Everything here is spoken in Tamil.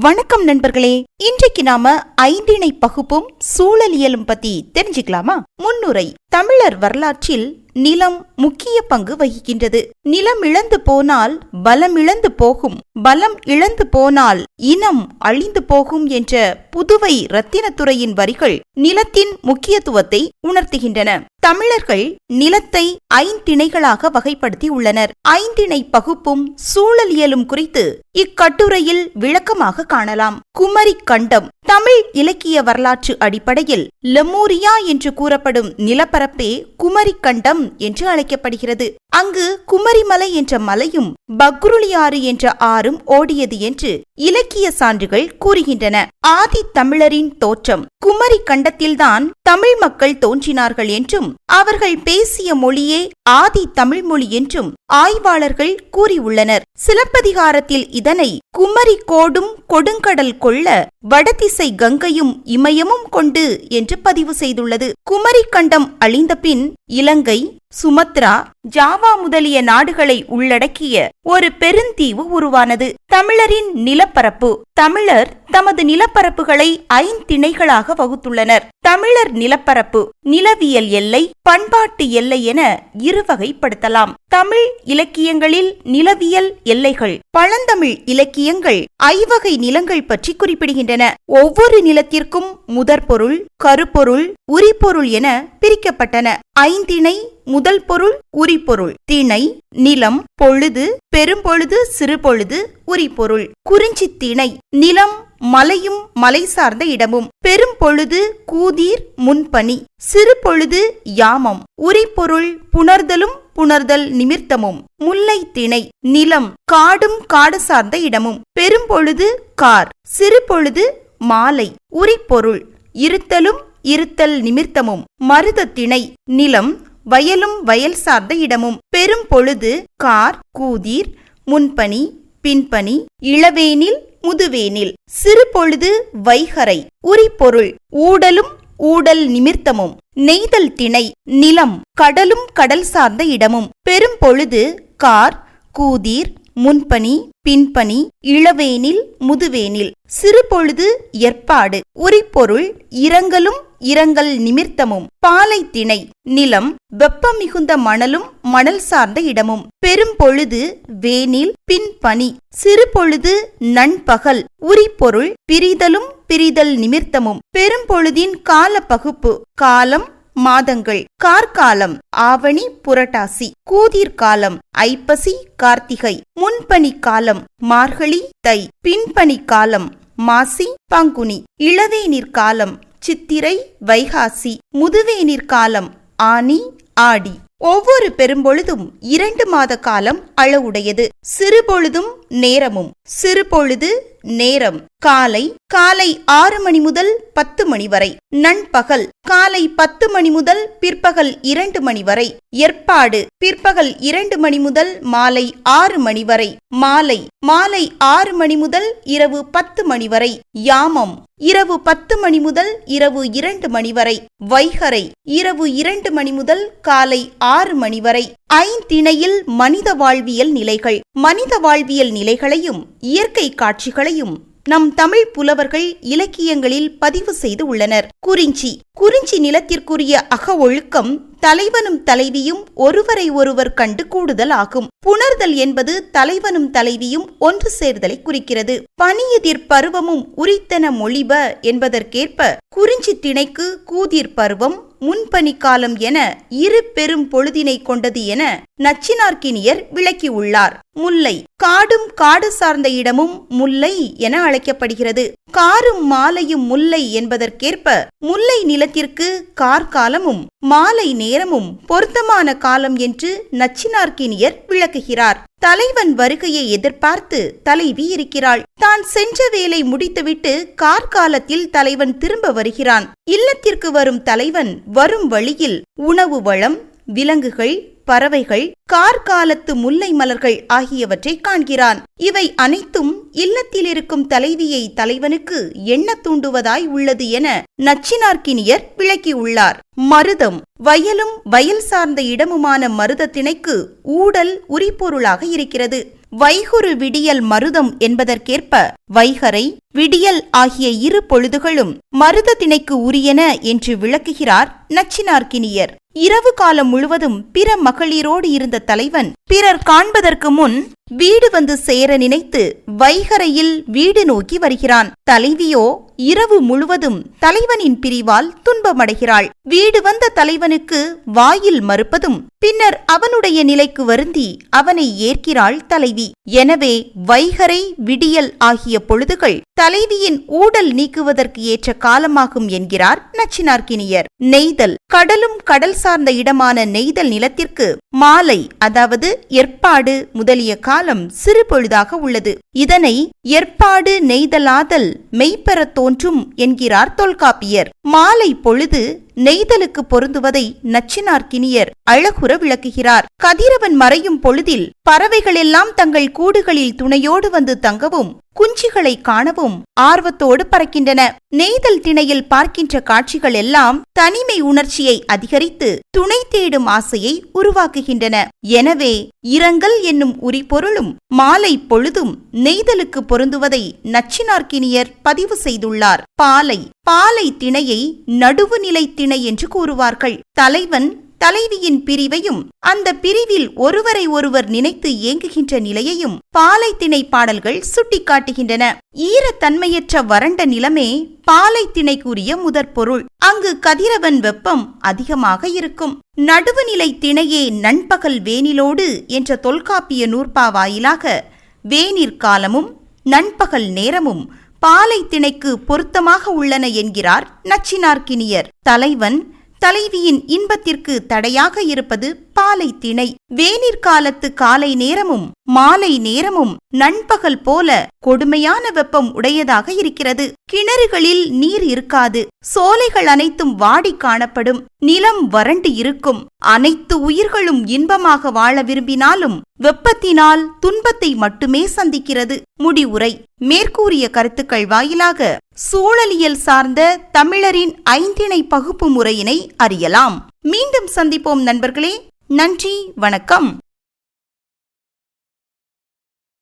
வணக்கம் நண்பர்களே. இன்றைக்கு நாம ஐந்திணை பகுப்பும் சூழலியலும் பத்தி தெரிஞ்சுக்கலாமா? முன்னுரை தமிழர் வரலாற்றில் நிலம் முக்கிய பங்கு வகிக்கின்றது. நிலம் இழந்து போனால் பலம் இழந்து போகும். பலம் இழந்து போனால் இனம் அழிந்து போகும் என்ற புதுவை ரத்தினத்துறையின் வரிகள் நிலத்தின் முக்கியத்துவத்தை உணர்த்துகின்றன. தமிழர்கள் நிலத்தை ஐந்திணைகளாக வகைப்படுத்தி உள்ளனர் ஐந்திணை பகுப்பும் சூழலியலும் குறித்து இக்கட்டுரையில் விளக்கமாக காணலாம். குமரி கண்டம் தமிழ் இலக்கிய வரலாற்று அடிப்படையில் லெமூரியா என்று கூறப்படும் நிலப்பரப்பே குமரி கண்டம் என்று அழைக்கப்படுகிறது. அங்கு குமரிமலை என்ற மலையும் பக்ருளியாறு என்ற ஆறும் ஓடியது என்று இலக்கிய சான்றுகள் கூறுகின்றன. ஆதி தமிழரின் தோற்றம். குமரி கண்டத்தில்தான் தமிழ் மக்கள் தோன்றினார்கள் என்றும் அவர்கள் பேசிய மொழியே ஆதி தமிழ் மொழி என்றும் ஆய்வாளர்கள் கூறியுள்ளனர். சிலப்பதிகாரத்தில் இதனை குமரி கோடும் கொடுங்கடல் கொள்ள வடதிசை கங்கையும் இமயமும் கொண்டு என்று பதிவு செய்துள்ளது. குமரி கண்டம் அழிந்த பின் இலங்கை சுமத்ரா ஜாவா முதலிய நாடுகளை உள்ளடக்கிய ஒரு பெருந்தீவு உருவானது. தமிழரின் நிலப்பரப்பு. தமிழர் தமது நிலப்பரப்புகளை ஐந்திணைகளாக வகுத்துள்ளனர். தமிழர் நிலப்பரப்பு நிலவியல் எல்லை பண்பாட்டு எல்லை என இருவகைப்படுத்தலாம். தமிழ் இலக்கியங்களில் நிலவியல் எல்லைகள் பழந்தமிழ் இலக்கியங்கள் ஐவகை நிலங்கள் பற்றி குறிப்பிடுகின்றன. ஒவ்வொரு நிலத்திற்கும் முதற்பொருள் கருப்பொருள் உரிப்பொருள் என பிரிக்கப்பட்டன. ஐந்திணை முதல் பொருள் உரிபொருள் திணை நிலம் பொழுது பெரும்பொழுது சிறுபொழுது உரிபொருள் குறிஞ்சி திணை நிலம் மலையும் மலை சார்ந்த இடமும். பெரும்பொழுது கூதீர் முன்பனி சிறுபொழுது யாமம். உரிபொருள் புணர்தலும் புணர்தல் நிமிர்த்தமும். முல்லை திணை நிலம் காடும் காடு சார்ந்த இடமும். பெரும்பொழுது கார். சிறுபொழுது மாலை. உரிப்பொருள் இருத்தலும் இருத்தல் நிமிர்த்தமும் மருத திணை நிலம் வயலும் வயல் சார்ந்த இடமும். பெரும் பொழுது கார் கூதீர் முன்பனி பின்பனி இளவேனில் முதுவேனில். சிறு பொழுது வைகரை. உரிப்பொருள் ஊடலும் ஊடல் நிமிர்த்தமும். நெய்தல் திணை நிலம் கடலும் கடல் சார்ந்த இடமும். பெரும் பொழுது கார் கூதீர் முன்பனி பின்பனி இளவேனில் முதுவேனில். சிறுபொழுது ஏற்பாடு. உரிப்பொருள் இரங்கலும் இரங்கல் நிமிர்த்தமும். பாலை திணை. நிலம் வெப்பம் மிகுந்த மணலும் மணல் சார்ந்த இடமும். பெரும்பொழுது வேனில் பின்பனி சிறுபொழுது நண்பகல். உரிப்பொருள் பிரிதலும் பிரிதல் நிமிர்த்தமும். பெரும்பொழுதின் கால பகுப்பு காலம் மாதங்கள் கார்காலம் ஆவணி புரட்டாசி கூதிர் காலம் ஐப்பசி கார்த்திகை முன்பனி காலம் மார்கழி தை பின்பனி காலம் மாசி பங்குனி இளவேநீர் காலம் சித்திரை வைகாசி முதுவேநீர் காலம் ஆனி ஆடி. ஒவ்வொரு பெரும்பொழுதும் இரண்டு மாத காலம் அளவுடையது. சிறுபொழுதும் நேரமும். சிறுபொழுது நேரம். காலை காலை ஆறு மணி முதல் பத்து மணி வரை. நண்பகல் காலை பத்து மணி முதல் பிற்பகல் இரண்டு மணி வரை. ஏற்பாடு பிற்பகல் இரண்டு மணி முதல் மாலை ஆறு மணி வரை. மாலை மாலை ஆறு மணி முதல் இரவு பத்து மணி வரை. யாமம் இரவு பத்து மணி முதல் இரவு இரண்டு மணி வரை. வைகரை இரவு இரண்டு மணி முதல் காலை ஆறு மணி வரை. ஐந்திணையில் மனித வாழ்வியல் நிலைகள். மனித வாழ்வியல் நிலைகளையும் இயற்கை காட்சிகளையும் நம் தமிழ் புலவர்கள் இலக்கியங்களில் பதிவு செய்து உள்ளனர். குறிஞ்சி. குறிஞ்சி நிலத்திற்குரிய அக ஒழுக்கம் தலைவனும் தலைவியும் ஒருவரை ஒருவர் கண்டு கூடுதல் ஆகும். புணர்தல் என்பது தலைவனும் தலைவியும் ஒன்று சேர்தலை குறிக்கிறது. பனியதிர் பருவமும் உரித்தன மொழிப என்பதற்கேற்ப குறிஞ்சி திணைக்கு கூதிர் பருவம் முன்பனி காலம் என இரு பெரும் பொழுதினை கொண்டது என நச்சினார்க்கினியர் விளக்கியுள்ளார். முல்லை காடும் காடு சார்ந்த இடமும் முல்லை என அழைக்கப்படுகிறது. காரும் மாலையும் முல்லை என்பதற்கேற்ப முல்லை நிலத்திற்கு கார்காலமும் மாலை நேரமும் பொருத்தமான காலம் என்று நச்சினார்க்கினியர் விளக்குகிறார். தலைவன் வருகையை எதிர்பார்த்து தலைவி இருக்கிறாள். தான் சென்ற வேலை முடித்துவிட்டு கார்காலத்தில் தலைவன் திரும்ப வருகிறான். இல்லத்திற்கு வரும் தலைவன் வரும் வழியில் உணவு வளம் விலங்குகள் பறவைகள் கார்காலத்து முல்லை மலர்கள் ஆகியவற்றை காண்கிறான். இவை அனைத்தும் இல்லத்தில் இருக்கும் தலைவியை தலைவனுக்கு எண்ண தூண்டுவதாய் உள்ளது என நச்சினார்க்கினியர் விளக்கியுள்ளார். மருதம் வயலும் வயல் சார்ந்த இடமுமான மருதத்திணைக்கு ஊடல் உரிப்பொருளாக இருக்கிறது. வைகுறு விடியல் மருதம் என்பதற்கேற்ப வைகரை விடியல் ஆகிய இரு பொழுதுகளும் மருத திணைக்கு உரியன என்று விளக்குகிறார் நச்சினார்க்கினியர். இரவு காலம் முழுவதும் பிற மகளிரோடு இருந்த தலைவன் பிறர் காண்பதற்கு முன் வீடு வந்து சேர நினைத்து வைகரையில் வீடு நோக்கி வருகிறான். தலைவியோ இரவு முழுவதும் தலைவனின் பிரிவால் துன்பமடைகிறாள். வீடு வந்த தலைவனுக்கு வாயில் மறுப்பதும் பின்னர் அவனுடைய நிலைக்கு வருந்தி அவனை ஏற்கிறாள் தலைவி. எனவே வைகரை விடியல் ஆகிய பொழுதுகள் தலைவியின் ஊடல் நீக்குவதற்கு ஏற்ற காலமாகும் என்கிறார் நச்சினார்க்கினியர். நெய்தல் கடலும் கடல் சார்ந்த இடமான நெய்தல் நிலத்திற்கு மாலை அதாவது ஏற்பாடு முதலிய காலம் சிறு பொழுதாக உள்ளது. இதனை ஏற்பாடு நெய்தலாதல் மெய்ப்பெறத் தோன்றும் என்கிறார் தொல்காப்பியர். மாலை பொழுது நெய்தலுக்கு பொருந்துவதை நச்சினார்க்கினியர் அழகுற விளக்குகிறார். கதிரவன் மறையும் பொழுதில் பறவைகளெல்லாம் தங்கள் கூடுகளில் துணையோடு வந்து தங்கவும் குஞ்சுகளை காணவும் ஆர்வத்தோடு பறக்கின்றன. நெய்தல் திணையில் பார்க்கின்ற காட்சிகள் எல்லாம் தனிமை உணர்ச்சியை அதிகரித்து துணை தேடும் ஆசையை உருவாக்குகின்றன. எனவே இரங்கல் என்னும் உரிபொருளும் மாலை பொழுதும் நெய்தலுக்கு பொருந்துவதை நச்சினார்க்கினியர் பதிவு செய்துள்ளார். பாலை பாலை திணையை நடுவுநிலை திணை என்று கூறுவார்கள். தலைவன் தலைவியின் பிரிவையும் அந்த பிரிவில் ஒருவரை ஒருவர் நினைத்து ஏங்குகின்ற நிலையையும் பாலை திணை பாடல்கள் சுட்டிக்காட்டுகின்றன. ஈரத்தன்மையற்ற வறண்ட நிலமே பாலை திணைக்குரிய முதற் பொருள் அங்கு கதிரவன் வெப்பம் அதிகமாக இருக்கும். நடுவுநிலை திணையே நண்பகல் வேனிலோடு என்ற தொல்காப்பிய நூற்பா வாயிலாக வேனிற் காலமும் நண்பகல் நேரமும் பாலை திணைக்கு பொருத்தமாக உள்ளன என்கிறார் நச்சினார்க்கினியர். தலைவன் தலைவியின் இன்பத்திற்கு தடையாக இருப்பது பாலை திணை. வேனிற்காலத்து காலை நேரமும் மாலை நேரமும் நண்பகல் போல கொடுமையான வெப்பம் உடையதாக இருக்கிறது. கிணறுகளில் நீர் இருக்காது. சோலைகள் அனைத்தும் வாடி காணப்படும். நிலம் வறண்டு இருக்கும். அனைத்து உயிர்களும் இன்பமாக வாழ விரும்பினாலும் வெப்பத்தினால் துன்பத்தை மட்டுமே சந்திக்கிறது. முடிவுரை. மேற்கூறிய கருத்துக்கள் வாயிலாக சூழலியல் சார்ந்த தமிழரின் ஐந்திணை பகுப்பு முறையினை அறியலாம். மீண்டும் சந்திப்போம் நண்பர்களே. நன்றி வணக்கம்.